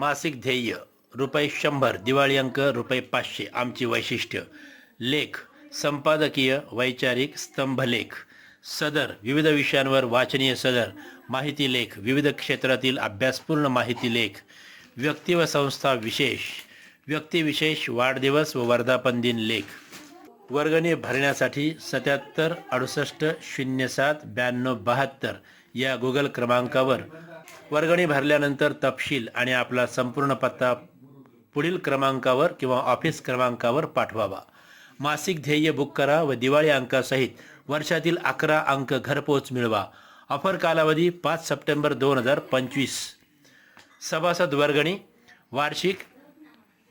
मासिक ध्येय रुपये शंभर दिवाळी अंक रुपये पाचशे आमची वैशिष्ट्य. लेख संपादकीय वैचारिक स्तंभलेख सदर विविध विषयांवर वाचनीय सदर. माहिती लेख विविध क्षेत्रातील अभ्यासपूर्ण माहिती लेख. व्यक्ती व संस्था विशेष. व्यक्तिविशेष वाढदिवस व वर्धापन दिन लेख. वर्गणी भरण्यासाठी सत्याहत्तर अडुसष्ट शून्य सात ब्याण्णव बहात्तर या गुगल क्रमांकावर वर्गणी भरल्यानंतर तपशील आणि आपला संपूर्ण पत्ता पुढील क्रमांकावर किंवा ऑफिस क्रमांकावर पाठवावा. मासिक ध्येय बुक करा व दिवाळी अंकासहित वर्षातील अकरा अंक घरपोच मिळवा. ऑफर कालावधी पाच सप्टेंबर दोन हजार पंचवीस. सभासद वर्गणी वार्षिक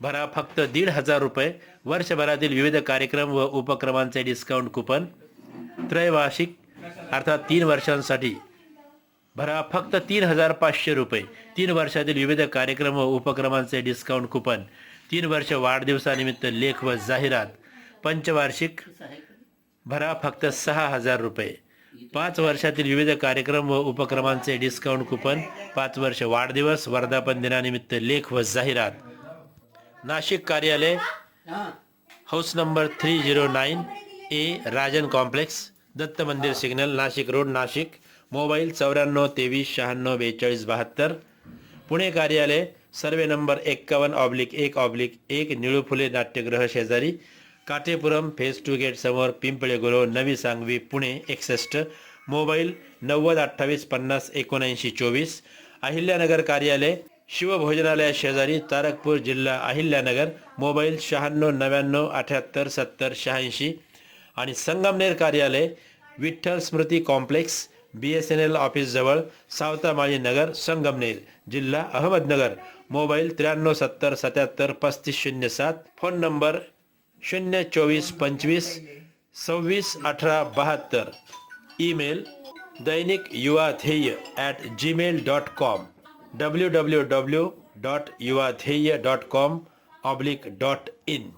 भरा फक्त दीड हजार रुपये वर्षभरातील विविध कार्यक्रम व उपक्रमांचे डिस्काउंट कुपन त्रैवार्षिक अर्थात तीन वर्षांसाठी भरा फक्त तीन हजार पाचशे रुपये. तीन वर्षातील विविध कार्यक्रम व उपक्रमांचे डिस्काउंट कुपन तीन वर्ष वाढदिवसानिमित्त लेख व जाहिरात. पंचवार्षिक भरा फक्त सहा हजार रुपये. पाच वर्षातील विविध कार्यक्रम व उपक्रमांचे डिस्काउंट कुपन पाच वर्ष वाढदिवस वर्धापन दिनानिमित्त लेख व जाहिरात. नाशिक कार्यालय house number three zero nine A Rajan complex Datta Mandir signal Nashik road Nashik. Mobile चौऱ्याण्णव तेवीस शहाण्णव बेचाळीस बहात्तर. पुणे कार्यालय सर्वे नंबर एक्कावन्न ऑब्लिक एक ऑब्लिक एक निळू फुले नाट्यगृह शेजारी. काटेपुरम फेस टू गेट समोर पिंपळे गुरव नवी सांगवी पुणे एकसष्ट. मोबाईल नव्वद अठ्ठावीस पन्नास एकोणऐंशी चोवीस. अहिल्यानगर कार्यालय शिवभोजनालया शेजारी तारकपूर जिल्हा अहिल्यानगर मोबाईल शहाण्णव नव्याण्णव अठ्याहत्तर सत्तर शहाऐंशी आणि संगमनेर कार्यालय Vitthal Smruti complex B S N L ऑफिसजवळ Savatamali नगर संगमनेर जिल्हा अहमदनगर. मोबाईल त्र्याण्णव सत्तर सत्याहत्तर पस्तीस शून्य सात. फोन नंबर शून्य चोवीस पंचवीस सव्वीस अठरा बहात्तर. ईमेल दैनिक युवा ध्येय at Gmail dot com www.yuatheya.com oblique.in.